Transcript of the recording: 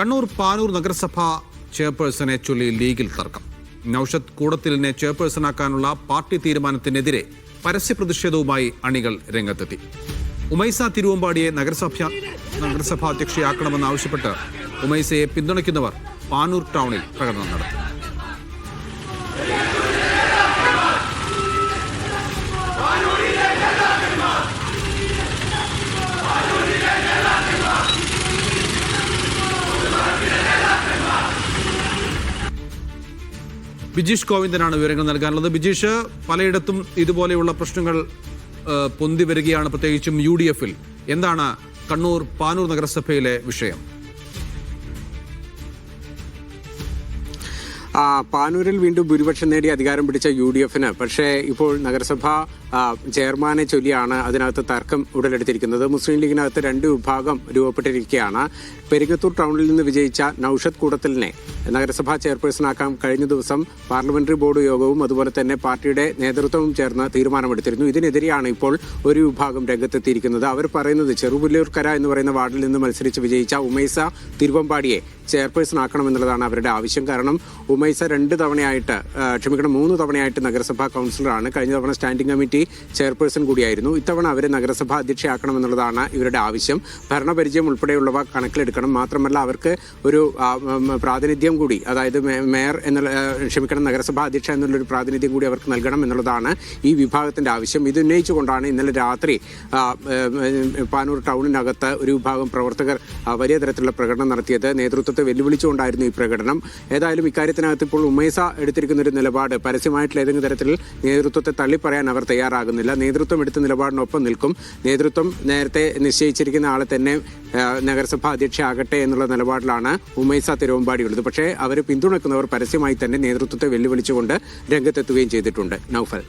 കണ്ണൂർ പാനൂർ നഗരസഭ ചെയർപേഴ്സണെ ചൊല്ലി ലീഗിൽ തർക്കം. നൌഷദ് കൂടത്തിലിനെ ചെയർപേഴ്സണാക്കാനുള്ള പാർട്ടി തീരുമാനത്തിനെതിരെ പരസ്യ പ്രതിഷേധവുമായി അണികൾ രംഗത്തെത്തി. ഉമൈസ തിരുവമ്പാടിയെ നഗരസഭ നഗരസഭാ അധ്യക്ഷയാക്കണമെന്നാവശ്യപ്പെട്ട് ഉമൈസയെ പിന്തുണയ്ക്കുന്നവർ പാനൂർ ടൗണിൽ പ്രകടനം നടത്തി. ബിജീഷ് ഗോവിന്ദനാണ് വിവരങ്ങൾ നൽകാനുള്ളത്. ബിജീഷ് പലയിടത്തും ഇതുപോലെയുള്ള പ്രശ്നങ്ങൾ പൊന്തി വരികയാണ് പ്രത്യേകിച്ചും യു എന്താണ് കണ്ണൂർ പാനൂർ നഗരസഭയിലെ വിഷയം? പാനൂരിൽ വീണ്ടും ഭൂരിപക്ഷം നേടി അധികാരം പിടിച്ച യു ഡി എഫിന് പക്ഷേ ഇപ്പോൾ നഗരസഭ ചെയർമാനെ ചൊല്ലിയാണ് അതിനകത്ത് തർക്കം ഉടലെടുത്തിരിക്കുന്നത്. മുസ്ലിം ലീഗിനകത്ത് രണ്ട് വിഭാഗം രൂപപ്പെട്ടിരിക്കുകയാണ്. പെരിങ്ങത്തൂർ ടൗണിൽ നിന്ന് വിജയിച്ച നൌഷദ് കൂടത്തലിനെ നഗരസഭാ ചെയർപേഴ്സണാക്കാൻ കഴിഞ്ഞ ദിവസം പാർലമെന്ററി ബോർഡ് യോഗവും അതുപോലെ തന്നെ പാർട്ടിയുടെ നേതൃത്വവും ചേർന്ന് തീരുമാനമെടുത്തിരുന്നു. ഇതിനെതിരെയാണ് ഇപ്പോൾ ഒരു വിഭാഗം രംഗത്തെത്തിയിരിക്കുന്നത്. അവർ പറയുന്നത് ചെറുപുല്ലൂർക്കര എന്ന് പറയുന്ന വാർഡിൽ നിന്ന് മത്സരിച്ച് വിജയിച്ച ഉമൈസ തിരുവമ്പാടിയെ ചെയർപേഴ്സൺ ആക്കണമെന്നുള്ളതാണ് അവരുടെ ആവശ്യം. കാരണം ഉമൈസ രണ്ട് തവണയായിട്ട് ക്ഷമിക്കണം മൂന്ന് തവണയായിട്ട് നഗരസഭാ കൗൺസിലറാണ്. കഴിഞ്ഞ തവണ സ്റ്റാൻഡിംഗ് കമ്മിറ്റി ചെയർപേഴ്സൺ കൂടിയായിരുന്നു. ഇത്തവണ അവരെ നഗരസഭാ അധ്യക്ഷയാക്കണമെന്നുള്ളതാണ് ഇവരുടെ ആവശ്യം. ഭരണപരിചയം ഉൾപ്പെടെയുള്ളവ കണക്കിലെടുക്കണം. മാത്രമല്ല അവർക്ക് ഒരു പ്രാതിനിധ്യം കൂടി അതായത് മേയർ എന്നുള്ള ക്ഷമിക്കണം നഗരസഭാ അധ്യക്ഷ എന്നുള്ളൊരു പ്രാതിനിധ്യം കൂടി അവർക്ക് നൽകണം എന്നുള്ളതാണ് ഈ വിഭാഗത്തിന്റെ ആവശ്യം. ഇത് ഉന്നയിച്ചുകൊണ്ടാണ് ഇന്നലെ രാത്രി പാനൂർ ടൗണിനകത്ത് ഒരു വിഭാഗം പ്രവർത്തകർ വലിയ തരത്തിലുള്ള പ്രകടനം നടത്തിയത്. നേതൃത്വത്തെ വെല്ലുവിളിച്ചുകൊണ്ടായിരുന്നു ഈ പ്രകടനം. ഏതായാലും ഇക്കാര്യത്തിനകത്ത് ഇപ്പോൾ ഉമേസ എടുത്തിരിക്കുന്ന ഒരു നിലപാട്. പരസ്യമായിട്ടുള്ള ഏതെങ്കിലും തരത്തിൽ നേതൃത്വത്തെ തള്ളിപ്പറയാൻ അവർ തയ്യാറാകുന്നില്ല. നേതൃത്വം എടുത്ത നിലപാടിനൊപ്പം നിൽക്കും. നേതൃത്വം നേരത്തെ നിശ്ചയിച്ചിരിക്കുന്ന ആളെ തന്നെ നഗരസഭാ അധ്യക്ഷയാകട്ടെ എന്നുള്ള നിലപാടിലാണ് ഉമേസ തിരുവമ്പാടിയുള്ളത്. പക്ഷേ അവർ പിന്തുണക്കുന്നവർ പരസ്യമായി തന്നെ നേതൃത്വത്തെ വെല്ലുവിളിച്ചുകൊണ്ട് രംഗത്തെത്തുകയും ചെയ്തിട്ടുണ്ട്. നൌഫൽ.